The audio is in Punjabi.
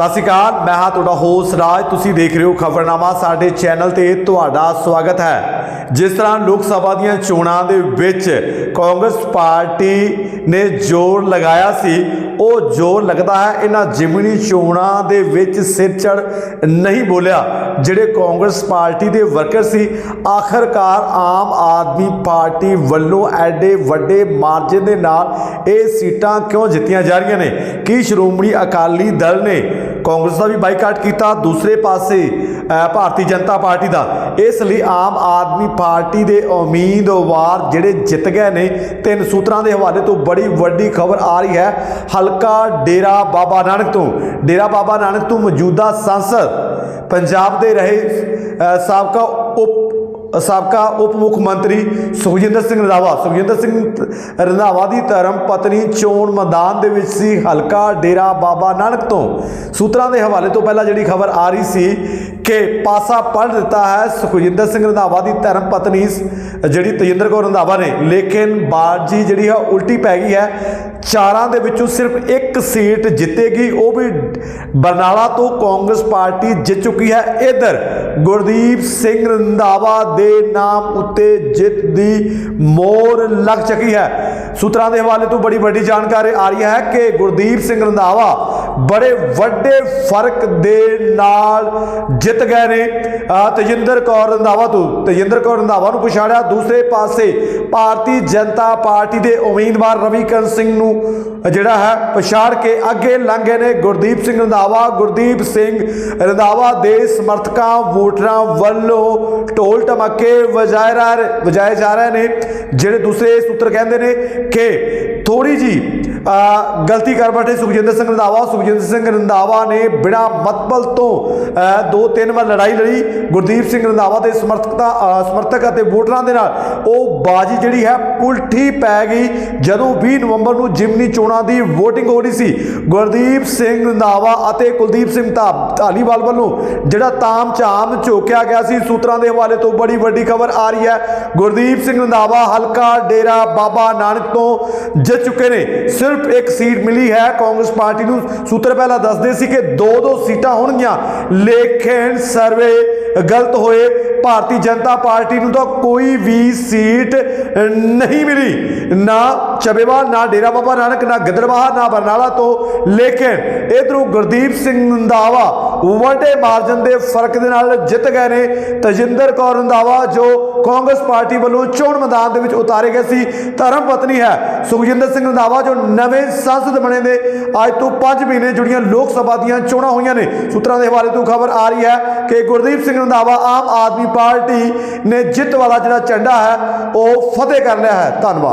ਸਤਿ ਸ਼੍ਰੀ ਅਕਾਲ, ਮੈਂ ਹਾਂ ਤੁਹਾਡਾ ਹੋਸਟ ਰਾਜ। ਤੁਸੀਂ ਦੇਖ ਰਹੇ ਹੋ ਖਬਰਨਾਮਾ, ਸਾਡੇ ਚੈਨਲ ਤੇ ਤੁਹਾਡਾ ਸਵਾਗਤ ਹੈ। ਜਿਸ ਤਰ੍ਹਾਂ ਲੋਕ ਸਭਾ ਦੀਆਂ ਚੋਣਾਂ ਦੇ ਵਿੱਚ ਕਾਂਗਰਸ ਪਾਰਟੀ ਨੇ ਜ਼ੋਰ ਲਗਾਇਆ ਸੀ, ਉਹ ਜ਼ੋਰ ਲੱਗਦਾ ਹੈ, ਇਹਨਾਂ ਜਿਮਨੀ ਚੋਣਾਂ ਦੇ ਵਿੱਚ ਸਿਰ ਚੜ ਨਹੀਂ ਬੋਲਿਆ। ਜਿਹੜੇ ਕਾਂਗਰਸ ਪਾਰਟੀ ਦੇ ਵਰਕਰ ਸੀ, ਆਖਰਕਾਰ ਆਮ ਆਦਮੀ ਪਾਰਟੀ ਵੱਲੋਂ ਐਡੇ ਵੱਡੇ ਮਾਰਜਨ ਦੇ ਨਾਲ ਇਹ ਸੀਟਾਂ ਕਿਉਂ ਜਿੱਤੀਆਂ ਜਾ ਰਹੀਆਂ ਨੇ? ਕੀ ਸ਼੍ਰੋਮਣੀ ਅਕਾਲੀ ਦਲ ਨੇ ਕਾਂਗਰਸ ਦਾ ਵੀ ਬਾਈਕਾਟ ਕੀਤਾ, ਦੂਸਰੇ ਪਾਸੇ ਭਾਰਤੀ ਜਨਤਾ ਪਾਰਟੀ ਦਾ। ਇਸ ਲਈ ਆਮ ਆਦਮੀ ਪਾਰਟੀ ਦੇ ਉਮੀਦਵਾਰ ਜਿਹੜੇ ਜਿੱਤ ਗਏ ਨੇ, ਤਿੰਨ ਸੂਤਰਾਂ ਦੇ ਹਵਾਲੇ ਤੋਂ ਬੜੀ ਵੱਡੀ ਖਬਰ ਆ ਰਹੀ ਹੈ। ਹਲਕਾ ਡੇਰਾ ਬਾਬਾ ਨਾਨਕ ਤੋਂ। ਡੇਰਾ ਬਾਬਾ ਨਾਨਕ ਤੋਂ ਮੌਜੂਦਾ ਸੰਸਦ, ਪੰਜਾਬ ਦੇ ਰਹੇ ਸਾਬਕਾ ਉਪ ਸਾਬਕਾ ਉਪ ਮੁੱਖ ਮੰਤਰੀ ਸੁਖਜਿੰਦਰ ਸਿੰਘ ਰੰਧਾਵਾ। ਸੁਖਜਿੰਦਰ ਸਿੰਘ ਰੰਧਾਵਾ ਦੀ ਧਰਮ ਪਤਨੀ ਚੋਣ ਮੈਦਾਨ ਦੇ ਵਿੱਚ ਸੀ। ਹਲਕਾ ਡੇਰਾ ਬਾਬਾ ਨਾਨਕ ਤੋਂ ਸੂਤਰਾਂ ਦੇ ਹਵਾਲੇ ਤੋਂ ਪਹਿਲਾਂ ਜਿਹੜੀ ਖਬਰ ਆ ਰਹੀ ਸੀ ਕਿ ਪਾਸਾ ਪੜ ਦਿੱਤਾ ਹੈ ਸੁਖਜਿੰਦਰ ਸਿੰਘ ਰੰਧਾਵਾ ਦੀ ਧਰਮ ਪਤਨੀ, ਜਿਹੜੀ ਤੇਜਿੰਦਰ ਕੌਰ ਰੰਧਾਵਾ ਨੇ। ਲੇਕਿਨ ਬਾਜੀ ਜਿਹੜੀ ਹੈ ਉਲਟੀ ਪੈ ਗਈ ਹੈ। ਚਾਰਾਂ ਦੇ ਵਿੱਚੋਂ ਸਿਰਫ ਇੱਕ ਸੀਟ ਜਿੱਤੇਗੀ। ਉਹ ਵੀ ਬਰਨਾਲਾ ਤੋਂ ਕਾਂਗਰਸ ਪਾਰਟੀ ਜਿੱਤ ਚੁੱਕੀ ਹੈ। ਇਧਰ ਗੁਰਦੀਪ ਸਿੰਘ ਰੰਧਾਵਾ ਦੇ ਨਾਮ ਉੱਤੇ ਜਿੱਤ ਦੀ ਮੋਹਰ ਲੱਗ ਚੁੱਕੀ ਹੈ। ਸੂਤਰਾਂ ਦੇ ਹਵਾਲੇ ਤੋਂ ਬੜੀ ਵੱਡੀ ਜਾਣਕਾਰੀ ਆ ਰਹੀ ਹੈ ਕਿ ਗੁਰਦੀਪ ਸਿੰਘ ਰੰਧਾਵਾ ਬੜੇ ਵੱਡੇ ਫ਼ਰਕ ਦੇ ਨਾਲ ਜਿੱਤ ਗਏ ਨੇ। ਅਹ ਤੇਜਿੰਦਰ ਕੌਰ ਰੰਧਾਵਾ ਤੋਂ, ਤੇਜਿੰਦਰ ਕੌਰ ਰੰਧਾਵਾ ਨੂੰ ਪਛਾੜਿਆ ਦੂਸਰੇ ਪਾਸੇ ਭਾਰਤੀ ਜਨਤਾ ਪਾਰਟੀ ਦੇ ਉਮੀਦਵਾਰ ਰਵੀਕਰਨ ਸਿੰਘ ਨੂੰ ਜਿਹੜਾ ਹੈ ਪਛਾੜ ਕੇ ਅੱਗੇ ਲੰਘ ਗਏ ਨੇ ਗੁਰਦੀਪ ਸਿੰਘ ਰੰਧਾਵਾ। ਗੁਰਦੀਪ ਸਿੰਘ ਰੰਧਾਵਾ ਦੇ ਸਮਰਥਕਾਂ, ਵੋਟਰਾਂ ਵੱਲੋਂ ਢੋਲ ਟਮਕੇ ਵਜਾਏ ਰਾ ਵਜਾਏ ਜਾ ਰਹੇ ਨੇ, ਜਿਹੜੇ ਦੂਸਰੇ ਸੂਤਰ ਕਹਿੰਦੇ ਨੇ ਕਿ ਥੋੜੀ ਜੀ ਗਲਤੀ ਕਰ ਬੈਠੇ ਸੁਖਜਿੰਦਰ ਸਿੰਘ ਰੰਧਾਵਾ। ਸੁਖਜਿੰਦਰ ਸਿੰਘ ਰੰਧਾਵਾ ਨੇ ਬਿਨਾ ਮਤਬਲ ਤੋਂ ਦੋ ਤਿੰਨ ਵਾਰ ਲੜਾਈ ਲੜੀ। ਗੁਰਦੀਪ ਸਿੰਘ ਰੰਧਾਵਾ ਦੇ ਸਮਰਥਕਤਾ ਸਮਰਥਕ ਅਤੇ ਵੋਟਰਾਂ ਦੇ ਨਾਲ ਉਹ ਬਾਜੀ ਜਿਹੜੀ ਹੈ ਉਲਟੀ ਪੈ ਗਈ। ਜਦੋਂ 20 ਨਵੰਬਰ ਨੂੰ ਜਿਮਨੀ ਚੋਣਾਂ ਦੀ VOTING ਹੋ ਰਹੀ ਸੀ, ਗੁਰਦੀਪ ਸਿੰਘ ਰੰਧਾਵਾ ਅਤੇ ਕੁਲਦੀਪ ਸਿੰਘ ਧਾ- ਧਾਲੀਵਾਲ ਵੱਲੋਂ ਜਿਹੜਾ ਤਾਮ ਝਾਮ ਝੋਕਿਆ ਗਿਆ ਸੀ, ਸੂਤਰਾਂ ਦੇ ਹਵਾਲੇ ਤੋਂ ਬੜੀ ਵੱਡੀ ਖਬਰ ਆ ਰਹੀ ਹੈ। ਗੁਰਦੀਪ ਸਿੰਘ ਰੰਧਾਵਾ, ਹਲਕਾ ਡੇਰਾ ਬਾਬਾ ਨਾਨਕ ਤੋਂ ਜਿੱਤ ਚੁੱਕੇ ਨੇ। ਸਿਰਫ ਇੱਕ ਸੀਟ ਮਿਲੀ ਹੈ ਕਾਂਗਰਸ ਪਾਰਟੀ ਨੂੰ। ਸੂਤਰ ਪਹਿਲਾਂ ਦੱਸਦੇ ਸੀ ਕਿ ਦੋ ਦੋ ਸੀਟਾਂ ਹੋਣਗੀਆਂ। ਲੇਕਿਨ ਸਰਵੇ ਗਲਤ ਹੋਏ। ਭਾਰਤੀ ਜਨਤਾ ਪਾਰਟੀ ਨੂੰ ਤਾਂ ਕੋਈ ਵੀ ਸੀਟ ਨਹੀਂ ਮਿਲੀ। ਨਾ ਚੱਬੇਵਾਲ ਨਾ ਡੇਰਾ ਬਾਬਾ ਨਾਨਕ, ਨਾ ਗਿੱਦੜਬਾਹਾ, ਨਾ ਬਰਨਾਲਾ ਤੋਂ ਲੇਕਿਨ ਇਧਰੋਂ ਗੁਰਦੀਪ ਸਿੰਘ ਰੰਧਾਵਾ ਵੱਡੇ ਮਾਰਜਨ ਦੇ ਫ਼ਰਕ ਦੇ ਨਾਲ ਜਿੱਤ ਗਏ ਨੇ। ਤਜਿੰਦਰ ਕੌਰ ਰੰਧਾਵਾ ਜੋ ਕਾਂਗਰਸ ਪਾਰਟੀ ਵੱਲੋਂ ਚੋਣ ਮੈਦਾਨ ਦੇ ਵਿੱਚ ਉਤਾਰੇ ਗਏ ਸੀ, ਧਰਮ ਪਤਨੀ ਹੈ। ਸੁਖਜਿੰਦਰ ਸਿੰਘ ਰੰਧਾਵਾ ਜੋ ਨਵੇਂ ਸੰਸਦ ਬਣੇ ਨੇ, ਅੱਜ ਤੋਂ 5 ਮਹੀਨੇ ਜੁੜੀਆਂ ਲੋਕ ਸਭਾ ਦੀਆਂ ਚੋਣਾਂ ਹੋਈਆਂ ਨੇ। ਸੂਤਰਾਂ ਦੇ ਹਵਾਲੇ ਤੋਂ ਖਬਰ ਆ ਰਹੀ ਹੈ ਕਿ ਗੁਰਦੀਪ ਸਿੰਘ ਰੰਧਾਵਾ ਆਮ ਆਦਮੀ ਪਾਰਟੀ ਨੇ ਜਿੱਤ ਵਾਲਾ ਜਿਹੜਾ ਝੰਡਾ ਹੈ, ਉਹ ਫਤਿਹ ਕਰ ਲਿਆ ਹੈ। ਧੰਨਵਾਦ।